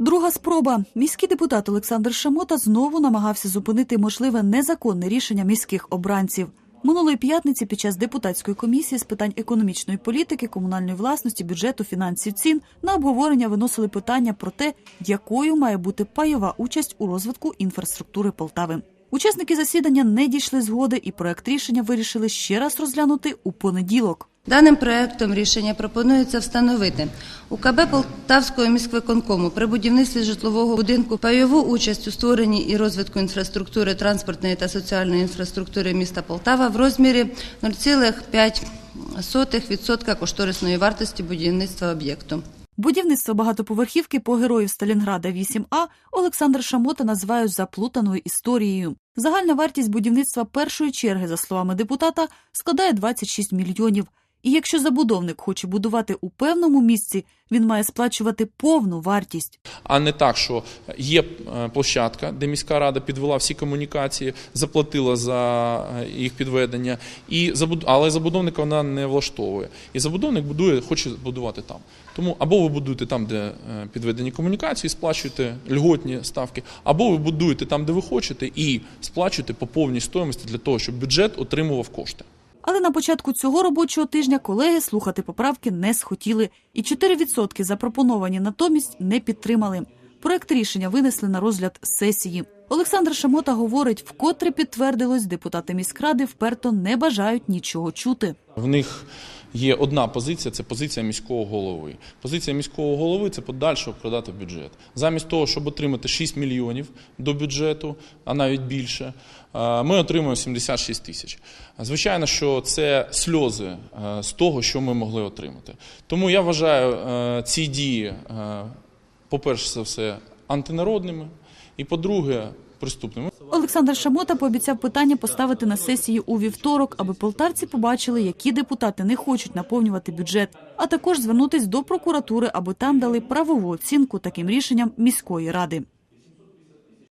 Друга спроба. Міський депутат Олександр Шамота знову намагався зупинити можливе незаконне рішення міських обранців. Минулої п'ятниці під час депутатської комісії з питань економічної політики, комунальної власності, бюджету, фінансів, цін на обговорення виносили питання про те, якою має бути пайова участь у розвитку інфраструктури Полтави. Учасники засідання не дійшли згоди, і проект рішення вирішили ще раз розглянути у понеділок. Даним проектом рішення пропонується встановити у КБ Полтавського міськвиконкому при будівництві житлового будинку пайову участь у створенні і розвитку інфраструктури транспортної та соціальної інфраструктури міста Полтава в розмірі 0,5% кошторисної вартості будівництва об'єкту. Будівництво багатоповерхівки по героїв Сталінграда 8А Олександр Шамота називає заплутаною історією. Загальна вартість будівництва першої черги, за словами депутата, складає 26 мільйонів. І якщо забудовник хоче будувати у певному місці, він має сплачувати повну вартість. а не так, що є е, площадка, де міська рада підвела всі комунікації, заплатила за е, їх підведення, і але забудовника вона не влаштовує. І забудовник будує, хоче будувати там. Тому або ви будуєте там, де е, підведені комунікації, сплачуєте льготні ставки, або ви будуєте там, де ви хочете, і сплачуєте по повній стоїмості для того, щоб бюджет отримував кошти. Але на початку цього робочого тижня колеги слухати поправки не схотіли, і 4% запропоновані натомість не підтримали. Проект рішення винесли на розгляд сесії. Олександр Шамота говорить, вкотре підтвердилось, депутати міськради вперто не бажають нічого чути. В них є одна позиція це позиція міського голови. Позиція міського голови це подальше вкладати бюджет. Замість того, щоб отримати 6 мільйонів до бюджету, а навіть більше, е, ми отримуємо 76 тисяч. Звичайно, що це сльози е, з того, що ми могли отримати. Тому я вважаю е, ці дії, е, по-перше, за все, антинародними, і по-друге, приступними. Олександр Шамота пообіцяв питання поставити на сесії у вівторок, аби полтавці побачили, які депутати не хочуть наповнювати бюджет, а також звернутись до прокуратури, аби там дали правову оцінку таким рішенням міської ради.